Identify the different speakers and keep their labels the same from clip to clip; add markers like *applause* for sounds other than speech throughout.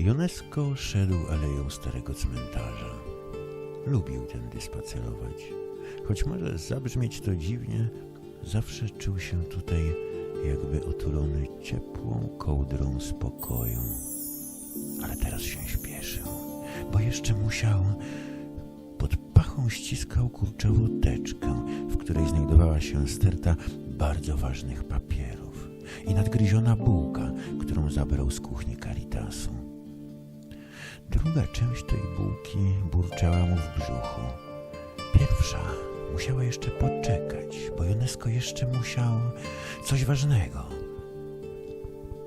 Speaker 1: Jonesko szedł aleją starego cmentarza. Lubił tędy spacerować. Choć może zabrzmieć to dziwnie, zawsze czuł się tutaj jakby otulony ciepłą kołdrą spokoju. Ale teraz się śpieszył, bo jeszcze musiał. Pod pachą ściskał kurczową teczkę, w której znajdowała się sterta bardzo ważnych papierów i nadgryziona bułka, którą zabrał z kuchni Caritasu. Druga część tej bułki burczała mu w brzuchu. Pierwsza musiała jeszcze poczekać, bo Jonesko jeszcze musiał coś ważnego.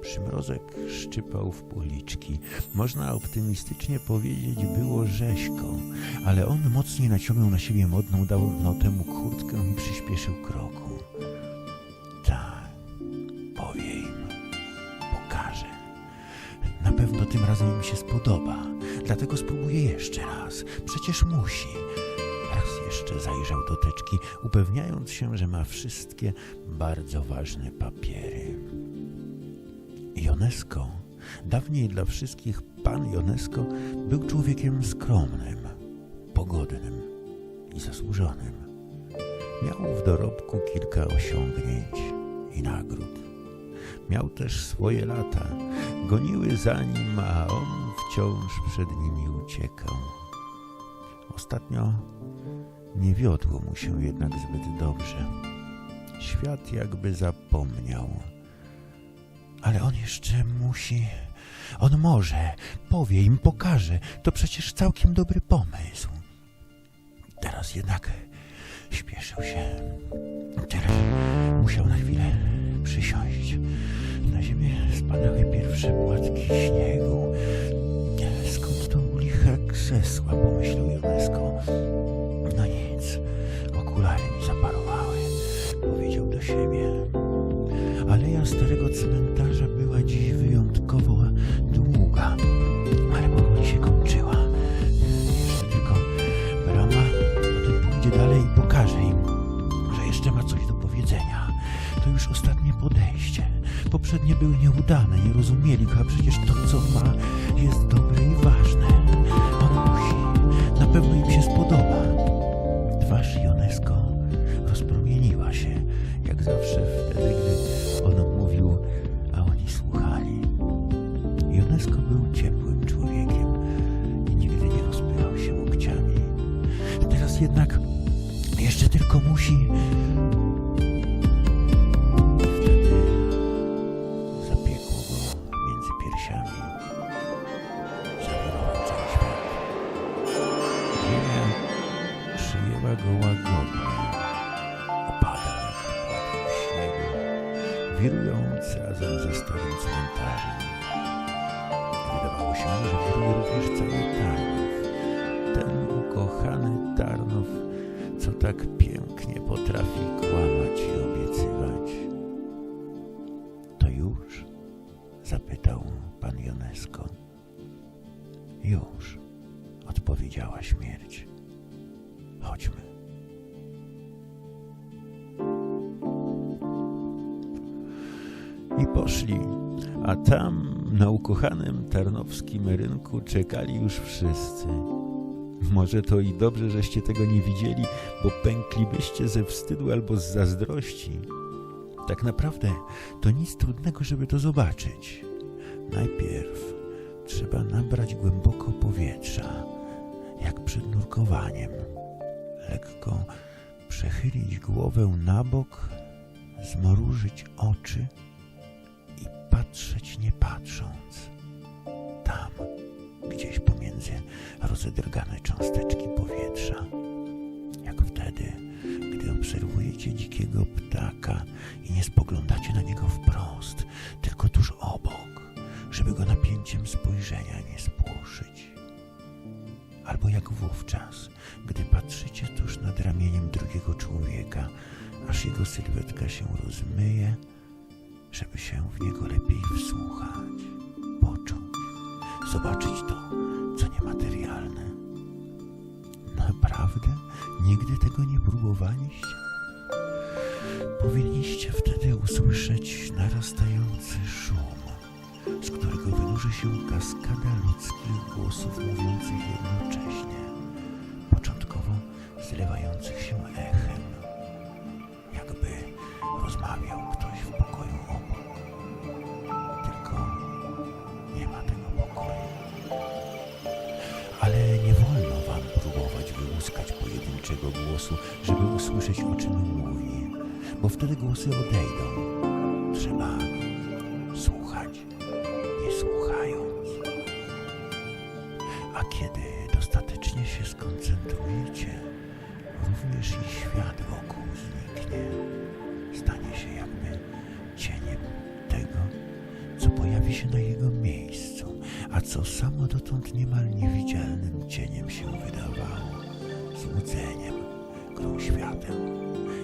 Speaker 1: Przymrozek szczypał w policzki. Można optymistycznie powiedzieć, było rzeźko, ale on mocniej naciągnął na siebie modną, dał temu kurtkę i przyspieszył kroku. Tym razem im się spodoba, dlatego spróbuję jeszcze raz. Przecież musi. Raz jeszcze zajrzał do teczki, upewniając się, że ma wszystkie bardzo ważne papiery. Jonesko, dawniej dla wszystkich pan Jonesko, był człowiekiem skromnym, pogodnym i zasłużonym. Miał w dorobku kilka osiągnięć i nagród. Miał też swoje lata. Goniły za nim, a on wciąż przed nimi uciekał. Ostatnio nie wiodło mu się jednak zbyt dobrze. Świat jakby zapomniał. Ale on jeszcze musi. On może, powie im, pokaże. To przecież całkiem dobry pomysł. Teraz jednak śpieszył się. Teraz musiał na chwilę przysiąść. Na ziemię spadały pierwsze płatki śniegu. Skąd to u licha krzesła, pomyślał Jonesko. No nic, okulary mi zaparowały, powiedział do siebie. Aleja starego cmentarza Poprzednie były nieudane, nie rozumieli a przecież to, co ma, jest dobre i ważne. On musi, na pewno im się spodoba. Twarz Jonesko rozpromieniła się, jak zawsze wtedy, gdy on mówił, a oni słuchali. Jonesko był ciepłym człowiekiem i nigdy nie rozpychał się łokciami. Teraz jednak jeszcze tylko musi. Przyjęła go łagodnie. Opadał jak płatek śniegu, wirując razem ze starym cmentarzem. Wydawało się, że wiruje również cały Tarnów. Ten ukochany Tarnów, co tak pięknie potrafi kłamać i obiecywać. To już? Zapytał pan Jonesko. Już, odpowiedziała śmierć. Chodźmy. Poszli, a tam na ukochanym tarnowskim rynku czekali już wszyscy. Może to i dobrze, żeście tego nie widzieli, bo pęklibyście ze wstydu albo z zazdrości. Tak naprawdę to nic trudnego, żeby to zobaczyć. Najpierw trzeba nabrać głęboko powietrza, jak przed nurkowaniem. Lekko przechylić głowę na bok, zmrużyć oczy i patrzeć nie patrząc. Tam, gdzieś pomiędzy rozedrgane cząsteczki powietrza. Jak wtedy, gdy obserwujecie dzikiego ptaka i nie spoglądacie na niego wprost, tylko tuż obok, żeby go napięciem spojrzenia nie spłoszyć. Albo jak wówczas, gdy patrzycie tuż nad ramieniem drugiego człowieka, aż jego sylwetka się rozmyje, żeby się w niego lepiej wsłuchać, poczuć, zobaczyć to, co niematerialne. Naprawdę? Nigdy tego nie próbowaliście? Powinniście wtedy usłyszeć narastający szum, z którego wynurzy się kaskada ludzkich głosów mówiących jednocześnie, początkowo zlewających się echem, jakby rozmawiał ktoś pojedynczego głosu, żeby usłyszeć o czym mówi, bo wtedy głosy odejdą. Trzeba słuchać, nie słuchając. A kiedy dostatecznie się skoncentrujecie, również i świat wokół zniknie. Stanie się jakby cieniem tego, co pojawi się na jego miejscu, a co samo dotąd niemal niewidzialnym cieniem się wydawało, złudzeniem, grą światem,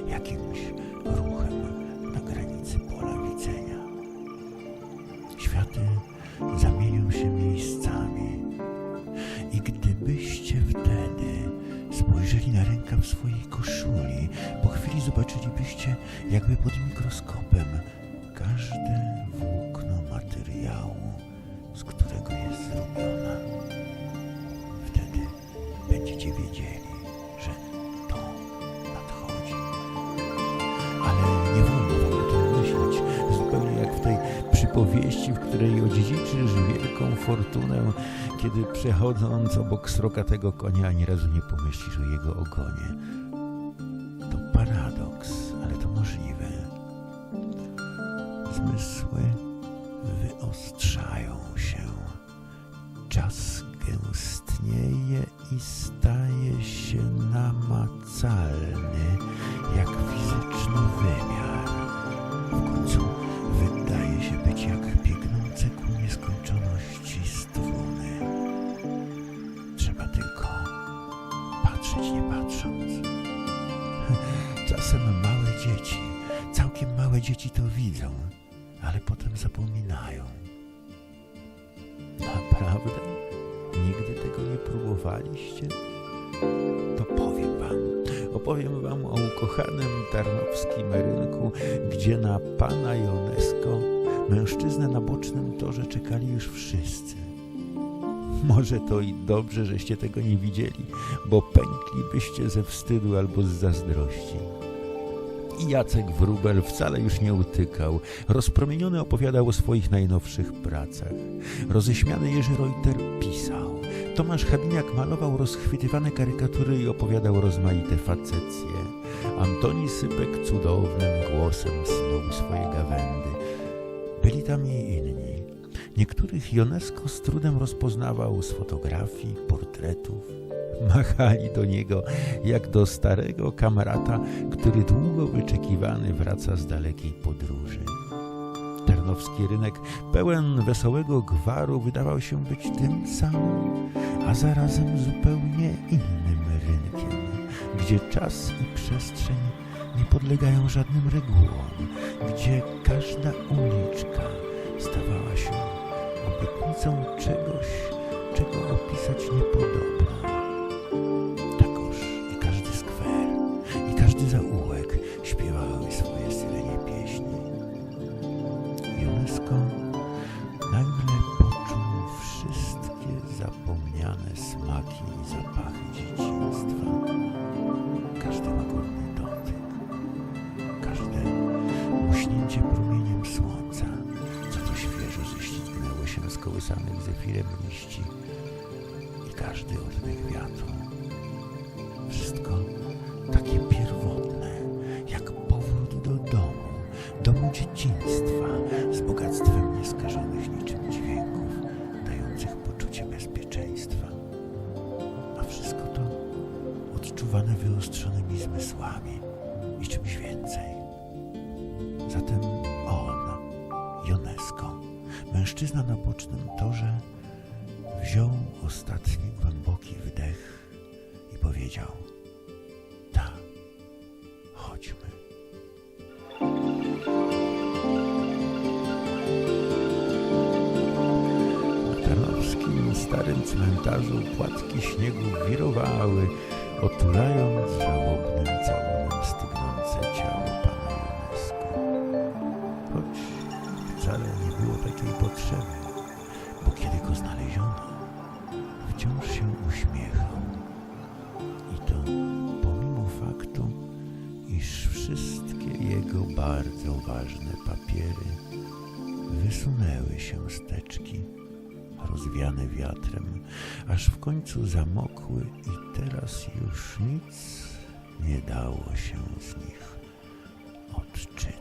Speaker 1: jakimś ruchem na granicy pola widzenia. Światy zamienią się miejscami i gdybyście wtedy spojrzeli na rękaw swojej koszuli, po chwili zobaczylibyście jakby pod mikroskopem każde włókno fortunę, kiedy przechodząc obok srokatego konia ani razu nie pomyślisz o jego ogonie. To paradoks, ale to możliwe. Zmysły wyostrzają się. Czas gęstnieje i staje się namacalny, jak fizyczny wymiar. Nie próbowaliście? To powiem wam. Opowiem wam o ukochanym tarnowskim rynku, gdzie na pana Jonesko mężczyznę na bocznym torze czekali już wszyscy. Może to i dobrze, żeście tego nie widzieli, bo pęklibyście ze wstydu albo z zazdrości. I Jacek Wróbel wcale już nie utykał. Rozpromieniony opowiadał o swoich najnowszych pracach. Roześmiany Jerzy Reuter pisał. Tomasz Habiniak malował rozchwytywane karykatury i opowiadał rozmaite facecje. Antoni Sypek cudownym głosem snuł swoje gawędy. Byli tam i inni. Niektórych Jonesko z trudem rozpoznawał z fotografii, portretów. *laughs* Machali do niego jak do starego kamerata, który długo wyczekiwany wraca z dalekiej podróży. Tarnowski rynek pełen wesołego gwaru wydawał się być tym samym, a zarazem zupełnie innym rynkiem, gdzie czas i przestrzeń nie podlegają żadnym regułom, gdzie każda uliczka stawała się obietnicą czegoś, czego opisać niepodobna. UNESCO nagle poczuł wszystkie zapomniane smaki i zapachy dzieciństwa. Każdy łagodny dotyk, każde muśnięcie promieniem słońca, co to świeżo ześlizgnęło się z kołysanych zefirem liści i każdy oddech wiatru. Wszystko takie Zatem on, Jonesko, mężczyzna na bocznym torze, wziął ostatni głęboki wdech i powiedział: Tak, chodźmy. Na tarnowskim starym cmentarzu płatki śniegu wirowały, otulając żałobnym bardzo ważne papiery. Wysunęły się steczki, rozwiane wiatrem, aż w końcu zamokły i teraz już nic nie dało się z nich odczytać.